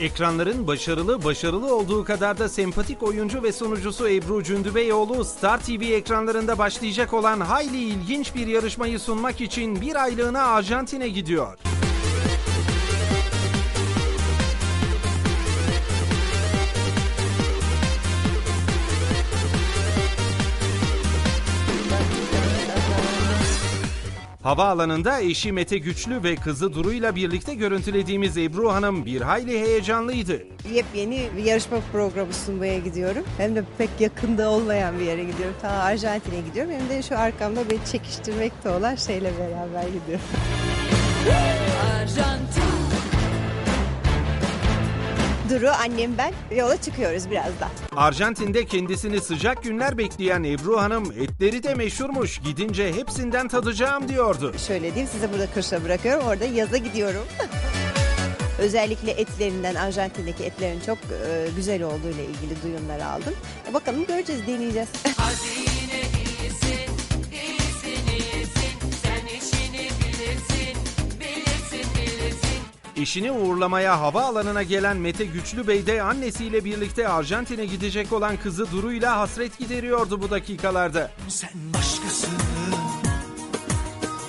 Ekranların başarılı, başarılı olduğu kadar da sempatik oyuncu ve sunucusu Ebru Cündübeyoğlu Star TV ekranlarında başlayacak olan hayli ilginç bir yarışmayı sunmak için bir aylığına Arjantin'e gidiyor. Havaalanında eşi Mete Güçlü ve kızı Duru'yla birlikte görüntülediğimiz Ebru Hanım bir hayli heyecanlıydı. Yepyeni bir yarışma programı sunmaya gidiyorum. Hem de pek yakında olmayan bir yere gidiyorum. Ta Arjantin'e gidiyorum. Hem de şu arkamda beni çekiştirmekte olan şeyle beraber gidiyorum. Duru, annem ben yola çıkıyoruz birazdan. Arjantin'de kendisini sıcak günler bekleyen Ebru Hanım etleri de meşhurmuş. Gidince hepsinden tadacağım diyordu. Şöyle diyeyim size burada kışla bırakıyorum. Orada yaza gidiyorum. Özellikle etlerinden, Arjantin'deki etlerin çok e, güzel olduğu ile ilgili duyumlar aldım. E, bakalım göreceğiz, deneyeceğiz. Eşini uğurlamaya havaalanına gelen Mete Güçlü Bey de annesiyle birlikte Arjantin'e gidecek olan kızı Duru'yla hasret gideriyordu bu dakikalarda. Sen başkasın,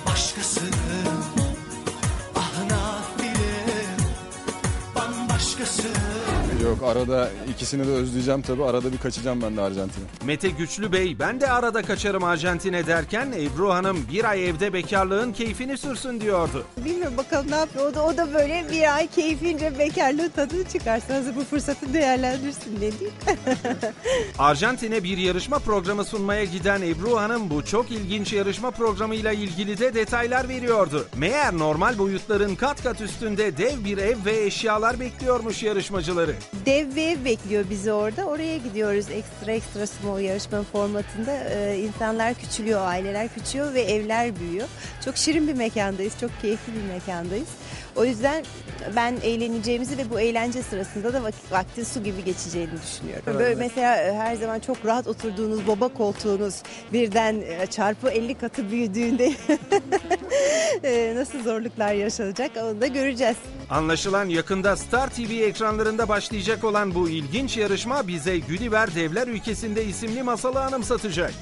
başkasın. Ahına bile bambaşkasın. Yok arada ikisini de özleyeceğim tabii. Arada bir kaçacağım ben de Arjantin'e. Mete Güçlü Bey ben de arada kaçarım Arjantin'e derken Ebru Hanım bir ay evde bekarlığın keyfini sürsün diyordu. Bilmiyorum bakalım ne yapıyor. O da, o da böyle bir ay keyfince bekarlığın tadını çıkarsın. Hazır bu fırsatı değerlendirsin ne diyeyim. Arjantin'e bir yarışma programı sunmaya giden Ebru Hanım bu çok ilginç yarışma programıyla ilgili de detaylar veriyordu. Meğer normal boyutların kat kat üstünde dev bir ev ve eşyalar bekliyormuş yarışmacıları. Dev bir ev bekliyor bizi orada. Oraya gidiyoruz ekstra ekstra small yarışma formatında. Ee, insanlar küçülüyor, aileler küçüyor ve evler büyüyor. Çok şirin bir mekandayız, çok keyifli bir mekandayız. O yüzden ben eğleneceğimizi ve bu eğlence sırasında da vakit, vaktin su gibi geçeceğini düşünüyorum. Böyle mesela e, her zaman çok rahat oturduğunuz baba koltuğunuz birden e, çarpı 50 katı büyüdüğünde e, nasıl zorluklar yaşanacak onu da göreceğiz. Anlaşılan yakında Star TV ekranlarında başlayacak olan bu ilginç yarışma bize Gulliver Devler Ülkesi'nde isimli masalı anımsatacak.